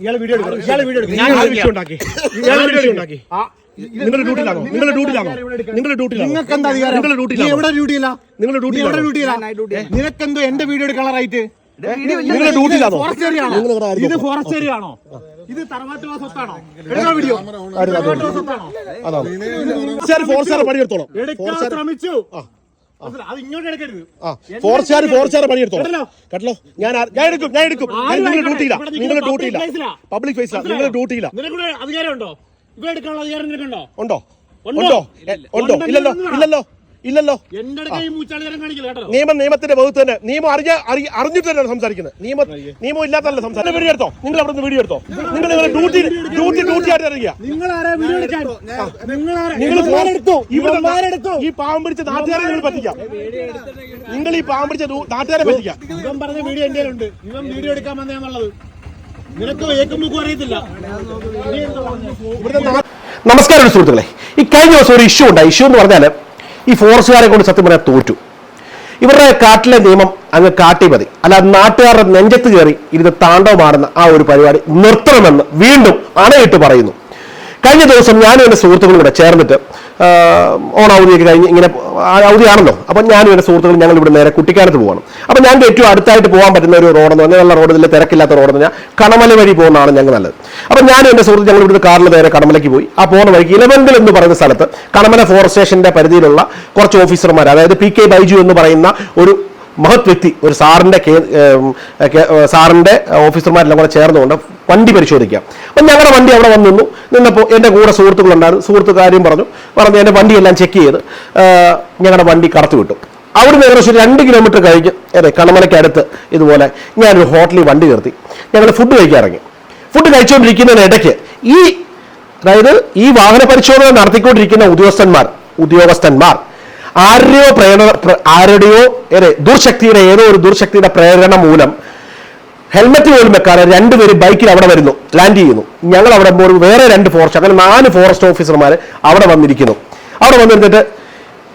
ഇയാളെ വീഡിയോ എടുക്കണം. ഇയാളെ വീഡിയോ എടുക്കണം. ഞാൻ വിഷയം ഉണ്ടാക്കി ഇയാളെ വീഡിയോ ഉണ്ടാക്കി നിങ്ങളുടെ ഡ്യൂട്ടിയിലാണോ? നിങ്ങളുടെ ഡ്യൂട്ടിയിലാണോ? നിങ്ങളുടെ ഡ്യൂട്ടിയിലാണോ? നിങ്ങൾക്ക് എന്താ അധികാരം? നിങ്ങളുടെ നീ ഡ്യൂട്ടിയിലാണോ? എവിടെ ഡ്യൂട്ടിയില്ല നിങ്ങളുടെ നീ എവിടെ ഡ്യൂട്ടിയില്ല നിനക്കെന്തോ എന്റെ വീഡിയോ നിങ്ങളുടെ ഡ്യൂട്ടിയിലാണോ? ആണോ? ഇത് ഫോറസ്റ്റ് ഏരിയ ആണോ? ഇത് തറവാട്ടുള്ള സ്വത്താണോ? വീഡിയോ? സ്വത്താണോ? സാർ ഫോർസാർ പണിയെടുത്തോളാം. എടുക്കാൻ ശ്രമിച്ചു. പണിയെടുത്തോളാം? കേട്ടല്ലോ ഞാൻ ഞാൻ എടുക്കും ഞാൻ എടുക്കും. നിങ്ങൾ. ഡ്യൂട്ടിയില്ല നിൽക്കുന്ന ഡ്യൂട്ടിയില്ല. പബ്ലിക് ഫേസില നിങ്ങൾ ഡ്യൂട്ടിയില്ല നിനക്കൂടെ അധികാരമുണ്ടോ? ഇവിടെ എടുക്കാനുള്ള അധികാരം നിനക്കുണ്ടോ? ഉണ്ടോ? ഉണ്ടോ? ഉണ്ടോ? ഇല്ലല്ലോ. ഇല്ലല്ലോ. ഇല്ലല്ലോ. നിയമം നിയമത്തിന്റെ വകുപ്പ് തന്നെ. നിയമം അറിഞ്ഞ അറിഞ്ഞിട്ട് തന്നെ സംസാരിക്കുന്നത്. നിയമം നിയമം ഇല്ലാത്തല്ല സംസാരിക്കുന്നത്. വീഡിയോ എടുത്തോ? നിങ്ങൾ അവിടെ നിന്ന് വീഡിയോ എടുത്തോ? നിങ്ങൾ നിങ്ങളുടെ ഡ്യൂട്ടി ഡ്യൂട്ടി ഡ്യൂട്ടി ആയിട്ട് ഇറങ്ങിയ. നിങ്ങൾ ഇവിടെ ഈ പാവം പിടിച്ച നാട്ടുകാരെ നിങ്ങൾ പറ്റിക്കാം. നിങ്ങൾ ഈ പാവം പിടിച്ച നാട്ടുകാരെ പറ്റിക്കാം. ഇവൻ പറഞ്ഞ വീഡിയോ എന്റെ ഉണ്ട് ഇവൻ വീഡിയോ എടുക്കാൻ വന്നേന്നുള്ളത് നിനക്ക് ഏക്കും മുക്കും അറിയത്തില്ല. നീ എന്താ നമസ്കാരം സുഹൃത്തുക്കളെ. ഈ കഴിഞ്ഞ ദിവസം ഒരു ഇഷ്യൂ ഉണ്ടായി. ഇഷ്യൂ എന്ന് പറഞ്ഞാൽ ഈ ഫോറസ്റ്റുകാരെ കൊണ്ട് സത്യം പറയാൻ തോറ്റു. ഇവരുടെ കാട്ടിലെ നിയമം അങ്ങ് കാട്ടി മതി. അല്ലാതെ നാട്ടുകാരുടെ നെഞ്ചത്ത് കയറി ഇരുന്ന് താണ്ഡവമാടുന്ന ആ ഒരു പരിപാടി നിർത്തണമെന്ന് വീണ്ടും അണയിട്ട് പറയുന്നു. കഴിഞ്ഞ ദിവസം ഞാനും എന്റെ സുഹൃത്തുക്കളും കൂടെ ചേർന്നിട്ട് ആ, ഓണാവധിയൊക്കെ കഴിഞ്ഞ് ഇങ്ങനെ അവധിയാണല്ലോ. അപ്പം ഞാനും എന്റെ സുഹൃത്തുക്കളും ഞങ്ങൾ ഇവിടെ നേരെ കുട്ടിക്കാനത്ത് പോകണം അപ്പം ഞങ്ങൾക്ക് ഏറ്റവും അടുത്തായിട്ട് പോകാൻ പറ്റുന്ന ഒരു റോഡെന്ന് പറഞ്ഞാൽ നല്ല റോഡ് ഇതിൽ തിരക്കില്ലാത്ത റോഡെന്ന് പറഞ്ഞാൽ കടമല വഴി പോകുന്നതാണ് ഞങ്ങൾ നല്ലത്. അപ്പം ഞാനും എന്റെ സുഹൃത്ത് ഞങ്ങൾ ഇവിടുത്തെ കാറിൽ നേരെ കടമലയ്ക്ക് പോയി. ആ പോകുന്ന വഴിക്ക് ഇലവങ്കൽ എന്ന് പറയുന്ന സ്ഥലത്ത് കടമല ഫോറസ്റ്റ് സ്റ്റേഷന്റെ പരിധിയിലുള്ള കുറച്ച് ഓഫീസർമാർ അതായത് പി കെ ബൈജു എന്ന് പറയുന്ന ഒരു മഹത് വ്യക്തി ഒരു ഏ, സാറിന്റെ ഓഫീസർമാരെല്ലാം കൂടെ ചേർന്നുകൊണ്ട് വണ്ടി പരിശോധിക്കാം. അപ്പം ഞങ്ങളുടെ വണ്ടി അവിടെ വന്നു നിന്നു. നിന്നപ്പോൾ എന്റെ കൂടെ സുഹൃത്തുക്കളുണ്ടായിരുന്നു. സുഹൃത്ത് കാര്യം പറഞ്ഞു പറഞ്ഞു എന്റെ വണ്ടിയെല്ലാം ചെക്ക് ചെയ്ത് ഞങ്ങളുടെ വണ്ടി കടത്തി വിട്ടു. അവിടുന്ന് ഏകദേശം രണ്ട് കിലോമീറ്റർ കഴിഞ്ഞ് അതെ കണമലയ്ക്കടുത്ത് ഇതുപോലെ ഞാനൊരു ഹോട്ടലിൽ വണ്ടി നിർത്തി. ഞങ്ങൾ ഫുഡ് കഴിക്കാൻ ഇറങ്ങി. ഫുഡ് കഴിച്ചുകൊണ്ടിരിക്കുന്നതിനിടയ്ക്ക് ഈ അതായത് ഈ വാഹന പരിശോധന നടത്തിക്കൊണ്ടിരിക്കുന്ന ഉദ്യോഗസ്ഥന്മാർ ഉദ്യോഗസ്ഥന്മാർ ആരുടെയോ പ്രേരണ പ്ര- ആരുടെയോ ഏറെ ദുർശക്തിയുടെ ഏതോ ഒരു ദുർശക്തിയുടെ പ്രേരണ മൂലം ഹെൽമറ്റ് പോലും വെക്കാതെ രണ്ടുപേരും ബൈക്കിൽ അവിടെ വരുന്നു ലാൻഡ് ചെയ്യുന്നു. ഞങ്ങൾ അവിടെ വേറെ രണ്ട് ഫോറസ്റ്റ് അങ്ങനെ നാല് ഫോറസ്റ്റ് ഓഫീസർമാർ അവിടെ വന്നിരിക്കുന്നു. അവിടെ വന്നിരുന്നിട്ട്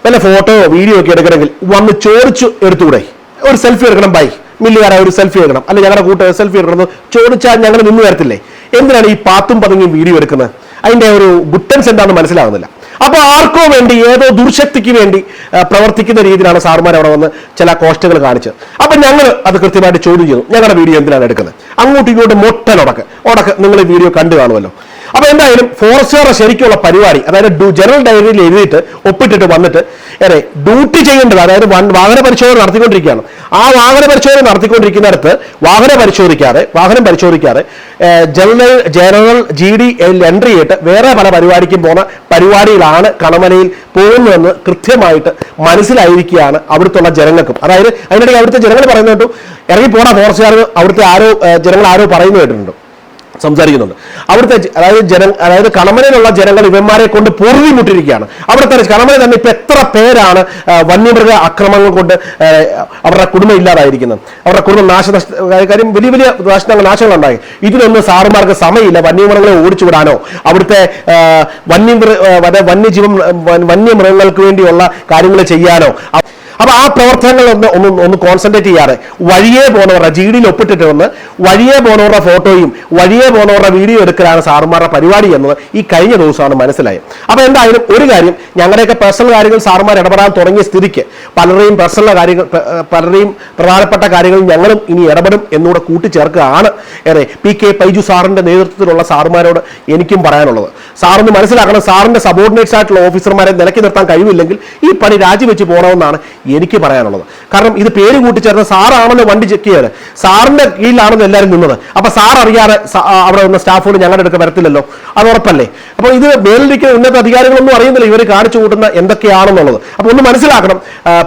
വല്ല ഫോട്ടോ വീഡിയോ ഒക്കെ എടുക്കണമെങ്കിൽ വന്ന് ചോദിച്ചു എടുത്തുകൂടെ? ഒരു സെൽഫി എടുക്കണം ബൈ മില്ലുകാരെ ഒരു സെൽഫി എടുക്കണം. അല്ലെ ഞങ്ങളുടെ കൂട്ടുകാർ സെൽഫി എടുക്കണം ചോദിച്ചാൽ ഞങ്ങൾ നിന്ന് തരത്തില്ലേ എന്തിനാണ് ഈ പാത്തും പതുങ്ങിയും വീഡിയോ എടുക്കുന്നത്? അതിന്റെ ഒരു ഗുട്ടൻസ് എന്താണെന്ന് മനസ്സിലാകുന്നില്ല അപ്പോൾ ആർക്കോ വേണ്ടി ഏതോ ദുർശക്തിക്ക് വേണ്ടി പ്രവർത്തിക്കുന്ന രീതിയിലാണ് സാറുമാർ അവിടെ വന്ന് ചില കോസ്റ്റുകൾ കാണിച്ചത്. അപ്പൊ ഞങ്ങൾ അത് കൃത്യമായിട്ട് ചോദ്യം ചെയ്തു. ഞങ്ങളുടെ വീഡിയോ എന്തിനാണ് എടുക്കുന്നത്? അങ്ങോട്ടും ഇങ്ങോട്ടും മൊട്ടൽ ഉടക്ക്. ഉടക്ക് നിങ്ങൾ വീഡിയോ കണ്ടു കാണുമല്ലോ. അപ്പൊ എന്തായാലും ഫോറസ്റ്റുകാരുടെ ശരിക്കുള്ള പരിപാടി അതായത് ജനറൽ ഡയറിയിൽ എഴുതിയിട്ട് ഒപ്പിട്ടിട്ട് വന്നിട്ട് ഏറെ ഡ്യൂട്ടി ചെയ്യേണ്ടത് അതായത് വാഹന പരിശോധന നടത്തിക്കൊണ്ടിരിക്കുകയാണ്. ആ വാഹന പരിശോധന നടത്തിക്കൊണ്ടിരിക്കുന്നിടത്ത് വാഹനം പരിശോധിക്കാതെ വാഹനം പരിശോധിക്കാതെ general general G D entry ചെയ്തിട്ട് വേറെ പല പരിപാടിക്കും പോകുന്ന പരിപാടിയിലാണ് കണമലയിൽ പോകുന്നതെന്ന് കൃത്യമായിട്ട് മനസ്സിലായിരിക്കുകയാണ് അവിടുത്തെ ജനങ്ങൾക്കും. അതായത് അതിനിടയിൽ അവിടുത്തെ ജനങ്ങൾ പറയുന്നത് ഇറങ്ങി പോടാ ഫോറസ്റ്റുകാർ അവിടുത്തെ ആരോ ജനങ്ങൾ ആരോ പറയുന്നു കേട്ടിട്ടുണ്ട്. സംസാരിക്കുന്നുണ്ട്. അവിടുത്തെ അതായത് ജന അതായത് കണമനയിലുള്ള ജനങ്ങൾ ഇവന്മാരെ കൊണ്ട് പൊറുതിമുട്ടിരിക്കുകയാണ് അവിടുത്തെ കണമന തന്നെ ഇപ്പൊ എത്ര പേരാണ് വന്യമൃഗ അക്രമങ്ങൾ കൊണ്ട് അവരുടെ കുടുംബം ഇല്ലാതായിരിക്കുന്നത്. അവരുടെ കുടുംബം നാശനഷ്ട കാര്യം വലിയ വലിയ നാശങ്ങൾ ഉണ്ടായി ഇതിനൊന്നും സാറുമാർക്ക് സമയമില്ല. വന്യമൃഗങ്ങളെ ഓടിച്ചു വിടാനോ അവിടുത്തെ വന്യമൃഗ വന്യജീവൻ വന്യമൃഗങ്ങൾക്ക് വേണ്ടിയുള്ള കാര്യങ്ങൾ ചെയ്യാനോ അപ്പൊ ആ പ്രവർത്തനങ്ങൾ ഒന്ന് ഒന്ന് ഒന്ന് കോൺസെൻട്രേറ്റ് ചെയ്യാതെ വഴിയെ പോണവരുടെ ജി ഡിയിൽ ഒപ്പിട്ടിട്ട് വന്ന് വഴിയെ പോണവരുടെ ഫോട്ടോയും വഴിയെ പോണവരുടെ വീഡിയോ എടുക്കലാണ് സാറുമാരുടെ പരിപാടി എന്നത് ഈ കഴിഞ്ഞ ദിവസമാണ് മനസ്സിലായത്. അപ്പൊ എന്തായാലും ഒരു കാര്യം ഞങ്ങളുടെയൊക്കെ പേഴ്സണൽ കാര്യങ്ങൾ സാറുമാർ ഇടപെടാൻ തുടങ്ങിയ സ്ഥിതിക്ക് പലരെയും പേഴ്സണൽ കാര്യങ്ങൾ പലരെയും പ്രധാനപ്പെട്ട കാര്യങ്ങൾ ഞങ്ങളും ഇനി ഇടപെടും എന്നുകൂടെ കൂട്ടിച്ചേർക്കുകയാണ് ഏറെ പി കെ പൈജു സാറിന്റെ നേതൃത്വത്തിലുള്ള സാറുമാരോട് എനിക്കും പറയാനുള്ളത്. സാറിന് മനസ്സിലാക്കണം സാറിന്റെ സബോർഡിനേറ്റ്സ് ആയിട്ടുള്ള ഓഫീസർമാരെ നിലക്കി നിർത്താൻ കഴിവില്ലെങ്കിൽ ഈ പണി രാജിവെച്ച് പോകണമെന്നാണ് എനിക്ക് പറയാനുള്ളത്. കാരണം ഇത് പേര് കൂട്ടിച്ചേർന്ന സാറാണെന്ന് വണ്ടി ചെക്ക് ചെയ്യാറ് സാറിന്റെ കീഴിലാണെന്ന് എല്ലാവരും നിന്നത്. അപ്പൊ സാർ അറിയാതെ അവിടെ നിന്ന് സ്റ്റാഫുകൾ ഞങ്ങളുടെ അടുക്ക വരത്തില്ലല്ലോ. അത് ഉറപ്പല്ലേ? അപ്പൊ ഇത് മേലിരിക്കുന്ന ഉന്നത അധികാരികളൊന്നും അറിയുന്നില്ല. ഇവർ കാണിച്ചു കൂട്ടുന്ന എന്തൊക്കെയാണെന്നുള്ളത്. അപ്പൊ ഒന്ന് മനസ്സിലാക്കണം.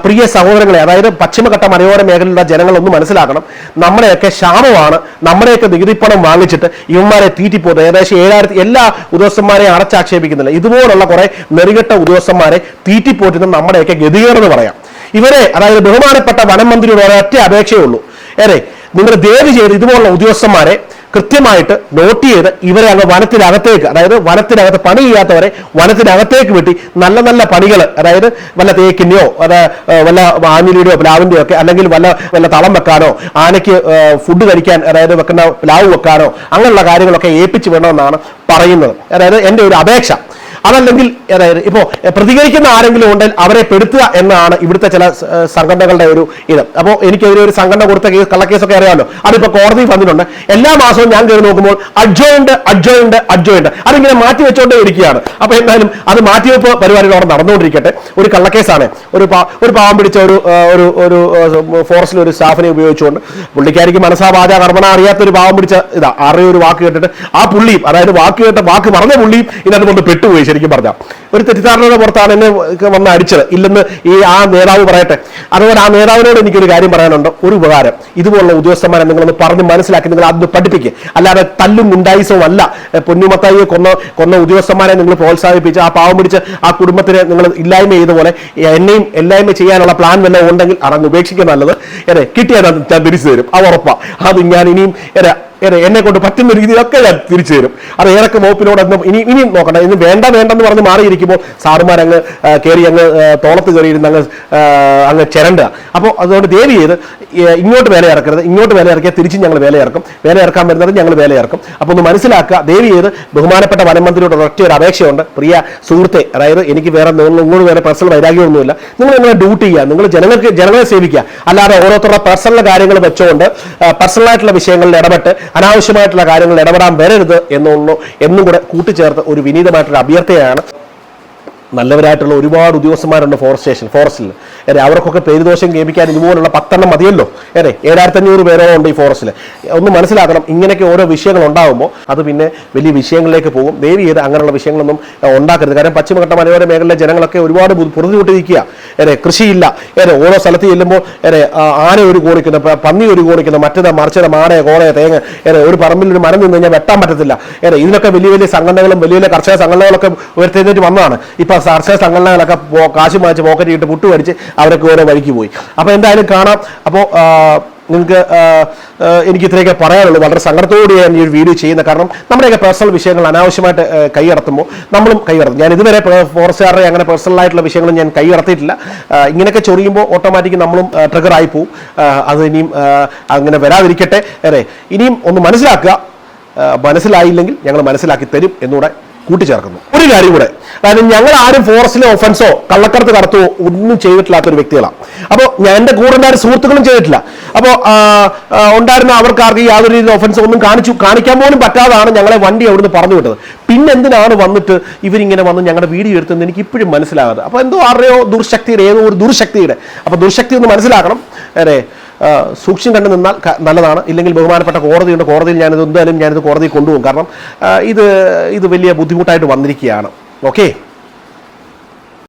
പ്രിയ സഹോദരങ്ങളെ അതായത് പശ്ചിമഘട്ട മലയോര മേഖലയിലുള്ള ജനങ്ങളൊന്ന് മനസ്സിലാക്കണം. നമ്മുടെയൊക്കെ ക്ഷാമമാണ്. നമ്മുടെയൊക്കെ നികുതിപ്പണം വാങ്ങിച്ചിട്ട് ഇവന്മാരെ തീറ്റിപ്പോകുന്നത് ഏകദേശം ഏഴായിരത്തി എല്ലാ ഉദ്യോഗസ്ഥന്മാരെയും അടച്ചാക്ഷേപിക്കുന്നില്ല. ഇതുപോലുള്ള കുറെ നെറികെട്ട ഉദ്യോഗസ്ഥന്മാരെ തീറ്റിപ്പോറ്റുന്ന നമ്മുടെയൊക്കെ ഗതികേടെന്ന് പറയാം. ഇവരെ അതായത് ബഹുമാനപ്പെട്ട വനം മന്ത്രിയുടെ ഒരൊറ്റ അപേക്ഷയേ ഉള്ളൂ. ഏറെ നിങ്ങൾ ദയവ് ചെയ്ത് ഇതുപോലുള്ള ഉദ്യോഗസ്ഥന്മാരെ കൃത്യമായിട്ട് നോട്ട് ചെയ്ത് ഇവരെ അങ്ങ് വനത്തിനകത്തേക്ക് അതായത് വനത്തിനകത്ത് പണി ചെയ്യാത്തവരെ വനത്തിനകത്തേക്ക് വെട്ടി നല്ല നല്ല പണികൾ അതായത് വല്ല തേക്കിന്റെയോ അത് വല്ല ആഞ്ഞിലിയുടെയോ പ്ലാവിന്റെയോ ഒക്കെ അല്ലെങ്കിൽ വല്ല വല്ല തളം വെക്കാനോ ആനയ്ക്ക് ഫുഡ് കഴിക്കാൻ അതായത് വെക്കുന്ന പ്ലാവ് വെക്കാനോ അങ്ങനെയുള്ള കാര്യങ്ങളൊക്കെ ഏൽപ്പിച്ച് വേണമെന്നാണ് പറയുന്നത്. അതായത് എന്റെ ഒരു അപേക്ഷ. അതല്ലെങ്കിൽ അതായത് ഇപ്പോൾ പ്രതികരിക്കുന്ന ആരെങ്കിലും ഉണ്ടെങ്കിൽ അവരെ പെടുത്തുക എന്നാണ് ഇവിടുത്തെ ചില സംഘടനകളുടെ ഒരു ഇത്. അപ്പോൾ എനിക്കെതിരെ ഒരു സംഘടന കൊടുത്ത കേസ് കള്ളക്കേസൊക്കെ അറിയാമല്ലോ. അതിപ്പോൾ കോടതി വന്നിട്ടുണ്ട്. എല്ലാ മാസവും ഞാൻ കയറി നോക്കുമ്പോൾ അഡ്ജോയിന്റ് അഡ്ജോയിന്റ് അഡ്ജോയിന്റ്. അതിങ്ങനെ മാറ്റി വെച്ചോണ്ടേ ഇരിക്കുകയാണ്. അപ്പോൾ എന്തായാലും അത് മാറ്റിവെപ്പ് പരിപാടികൾ അവിടെ നടന്നുകൊണ്ടിരിക്കട്ടെ. ഒരു കള്ളക്കേസാണ് ഒരു ഒരു പാവം പിടിച്ച ഒരു ഒരു ഒരു ഫോറസ്റ്റിൽ ഒരു സ്റ്റാഫിനെ ഉപയോഗിച്ചുകൊണ്ട് പുള്ളിക്കാരിക്ക് മനസ്സാ വാച കർമ്മണ അറിയാത്ത ഒരു പാവം പിടിച്ച ഇതാ അറിയൊരു വാക്ക് കേട്ടിട്ട് ആ പുള്ളിയും അതായത് വാക്ക് കേട്ട വാക്ക് പറഞ്ഞ പുള്ളിയും ഇതിനകത്ത് കൊണ്ട് പെട്ടുപോയി. ശരിക്കും പറഞ്ഞാൽ ഒരു തെറ്റിദ്ധാരണയുടെ പുറത്താണ് എന്നെ വന്ന് അടിച്ചത്. ഇല്ലെന്ന് ഈ ആ നേതാവ് പറയട്ടെ. അതുപോലെ ആ നേതാവിനോട് എനിക്കൊരു കാര്യം പറയാനുണ്ട്. ഒരു ഉപകാരം. ഇതുപോലുള്ള ഉദ്യോഗസ്ഥന്മാരെ നിങ്ങളൊന്ന് പറഞ്ഞ് മനസ്സിലാക്കി നിങ്ങൾ അത് പഠിപ്പിക്കുക അല്ലാതെ തല്ലും ഗുണ്ടായിസവും അല്ല. പൊന്നുമത്തായിയെ കൊന്ന കൊന്ന ഉദ്യോഗസ്ഥന്മാരെ നിങ്ങൾ പ്രോത്സാഹിപ്പിച്ച് ആ പാവം പിടിച്ച് ആ കുടുംബത്തിനെ നിങ്ങൾ ഇല്ലായ്മ ചെയ്ത പോലെ എന്നെയും എല്ലായ്മ ചെയ്യാനുള്ള പ്ലാൻ വല്ല ഉണ്ടെങ്കിൽ അതങ്ങ് ഉപേക്ഷിക്കുക നല്ലത്. എന്നെ കിട്ടിയാൽ ഞാൻ തിരിച്ചു തരും. അത് ഉറപ്പാണ് അത് ഞാൻ ഇനിയും എന്നെ കൊണ്ട് പറ്റുന്ന രീതിയിലൊക്കെ ഞാൻ തിരിച്ചു തരും. അത് ഏതൊക്കെ വകുപ്പിനോടൊന്നും ഇനി ഇനിയും നോക്കണ്ട. ഇനി വേണ്ട വേണ്ടെന്ന് പറഞ്ഞ് മാറിയിരിക്കുമ്പോൾ സാറുമാർ അങ്ങ് കയറി അങ്ങ് തോളത്ത് കയറിയിരുന്ന് അങ്ങ് അങ്ങ് ചിരണ്ടുക. അപ്പോൾ അതുകൊണ്ട് ദേവി ചെയ്ത് ഇങ്ങോട്ട് വേല ഇറക്കരുത് ഇങ്ങോട്ട് വേല ഇറക്കിയാൽ തിരിച്ചും ഞങ്ങൾ വേല ഇറക്കും. വേല ഇറക്കാൻ വരുന്നത് ഞങ്ങൾ വേല ഇറക്കും. അപ്പോൾ ഒന്ന് മനസ്സിലാക്കുക ദേവി ചെയ്ത് ബഹുമാനപ്പെട്ട വനമന്ത്രിയോട് ഒരൊറ്റ ഒരു അപേക്ഷയുണ്ട്. പ്രിയ സുഹൃത്തെ അതായത് എനിക്ക് വേറെ ഇങ്ങോട്ട് വേറെ പേഴ്സണൽ വൈരാഗ്യമൊന്നുമില്ല. നിങ്ങൾ നിങ്ങളെ ഡ്യൂട്ടി ചെയ്യുക. നിങ്ങൾ ജനങ്ങൾക്ക് ജനങ്ങളെ സേവിക്കുക. അല്ലാതെ ഓരോരുത്തരുടെ പേഴ്സണൽ കാര്യങ്ങൾ വെച്ചുകൊണ്ട് പേഴ്സണലായിട്ടുള്ള വിഷയങ്ങളിൽ ഇടപെട്ട് അനാവശ്യമായിട്ടുള്ള കാര്യങ്ങളിൽ ഇടപെടാൻ വരരുത് എന്നുള്ളൂ. എന്നും കൂടെ കൂട്ടിച്ചേർത്ത് ഒരു വിനീതമായിട്ടുള്ള അഭ്യർത്ഥനയാണ്. നല്ലവരായിട്ടുള്ള ഒരുപാട് ഉദ്യോഗസ്ഥന്മാരുണ്ട് ഫോറസ്റ്റ് സ്റ്റേഷൻ ഫോറസ്റ്റിൽ ഏറെ അവർക്കൊക്കെ പേരുദോഷം കേൾപ്പിക്കാൻ ഇതുപോലുള്ള പത്തെണ്ണം മതിയല്ലോ. ഏറെ ഏഴായിരത്തി അഞ്ഞൂറ് പേരോളം ഉണ്ട് ഈ ഫോറസ്റ്റിൽ ഒന്ന് മനസ്സിലാക്കണം ഇങ്ങനെയൊക്കെ ഓരോ വിഷയങ്ങൾ ഉണ്ടാകുമ്പോൾ അത് പിന്നെ വലിയ വിഷയങ്ങളിലേക്ക് പോകും. ദേവി ചെയ്ത് അങ്ങനെയുള്ള വിഷയങ്ങളൊന്നും ഉണ്ടാക്കരുത്. കാരണം പശ്ചിമഘട്ട മലയോര മേഖലയിലെ ജനങ്ങളൊക്കെ ഒരുപാട് പൊറുതിമുട്ടിരിക്കുക ഏറെ കൃഷിയില്ല. ഏറെ ഓരോ സ്ഥലത്ത് ചെല്ലുമ്പോൾ ഏറെ ആന ഒരു കോണിക്കുന്ന പന്നി ഒരു കോണിക്കുന്ന മറ്റേത് മറിച്ചത് മാടയ കോളയോ തേങ്ങ. ഏറെ ഒരു പറമ്പിൽ ഒരു മരം നിന്ന് കഴിഞ്ഞാൽ വെട്ടാൻ പറ്റത്തില്ല. ഏറെ ഇതിനൊക്കെ വലിയ വലിയ സംഘടനകളും വലിയ വലിയ കർഷക സംഘടനകളൊക്കെ ഉയർത്തെഴുന്നേറ്റ് വന്നതാണ്. ഇപ്പൊ കർഷക സംഘടനകളൊക്കെ കാശ് മാച്ച് പോക്കറ്റ് ഇട്ട് പുട്ട് പഠിച്ച് അവരൊക്കെ ഓരോ വഴിക്ക് പോയി. അപ്പോൾ എന്തായാലും കാണാം. അപ്പോൾ നിങ്ങൾക്ക് എനിക്ക് ഇത്രയൊക്കെ പറയാനുള്ളൂ. വളരെ സങ്കടത്തോടെ ഞാൻ ഈ ഒരു വീഡിയോ ചെയ്യുന്നത്. കാരണം നമ്മുടെയൊക്കെ പേഴ്സണൽ വിഷയങ്ങൾ അനാവശ്യമായിട്ട് കൈയടത്തുമ്പോൾ നമ്മളും കൈയടത്തും ഞാൻ ഇതുവരെ ഫോറസ്റ്റുകാരുടെ അങ്ങനെ പേഴ്സണലായിട്ടുള്ള വിഷയങ്ങളും ഞാൻ കൈയടത്തിയിട്ടില്ല ഇങ്ങനെയൊക്കെ ചൊറിയുമ്പോൾ ഓട്ടോമാറ്റിക് നമ്മളും ട്രിഗർ ആയി പോവും. അത് ഇനിയും അങ്ങനെ വരാതിരിക്കട്ടെ. അതെ ഇനിയും ഒന്ന് മനസ്സിലാക്കുക. മനസ്സിലായില്ലെങ്കിൽ ഞങ്ങൾ മനസ്സിലാക്കി തരും. എന്നുകൂടെ കൂട്ടിച്ചേർക്കുന്നു. ഒരു കാര്യം കൂടെ. അതായത് ഞങ്ങൾ ആരും ഫോറസ്റ്റിലെ ഒഫൻസോ കള്ളക്കടത്ത് കടത്തുവോ ഒന്നും ചെയ്തിട്ടില്ലാത്ത ഒരു വ്യക്തികളാണ്. അപ്പോൾ ഞാൻ എന്റെ കൂടെ ഉണ്ടായ സുഹൃത്തുക്കളും ചെയ്തിട്ടില്ല. അപ്പോൾ ഉണ്ടായിരുന്ന അവർക്ക് ആർക്കും യാതൊരു രീതിയിൽ ഒഫൻസ് ഒന്നും കാണിച്ചു കാണിക്കാൻ പോലും പറ്റാതാണ് ഞങ്ങളെ വണ്ടി അവിടുന്ന് പറഞ്ഞു വിട്ടത്. പിന്നെ എന്തിനാണ് വന്നിട്ട് ഇവരിങ്ങനെ വന്ന് ഞങ്ങളുടെ വീഡിയോ എടുത്തെന്ന് എനിക്ക് ഇപ്പോഴും മനസ്സിലാകാതെ. അപ്പോൾ എന്തോ അറിയോ ദുർശക്തിയുടെ ഏതോ ഒരു ദുർശക്തിയുടെ. അപ്പോൾ ദുർശക്തി ഒന്ന് മനസ്സിലാക്കണം. അതെ സൂക്ഷ്യം കണ്ടു നിന്നാൽ നല്ലതാണ്. ഇല്ലെങ്കിൽ ബഹുമാനപ്പെട്ട കോടതിയുണ്ട്. കോടതിയിൽ ഞാനിത് എന്തായാലും ഞാനിത് കോടതിയിൽ കൊണ്ടുപോകും. കാരണം ഇത് ഇത് വലിയ ബുദ്ധിമുട്ടായിട്ട് വന്നിരിക്കുകയാണ്. ഓക്കെ?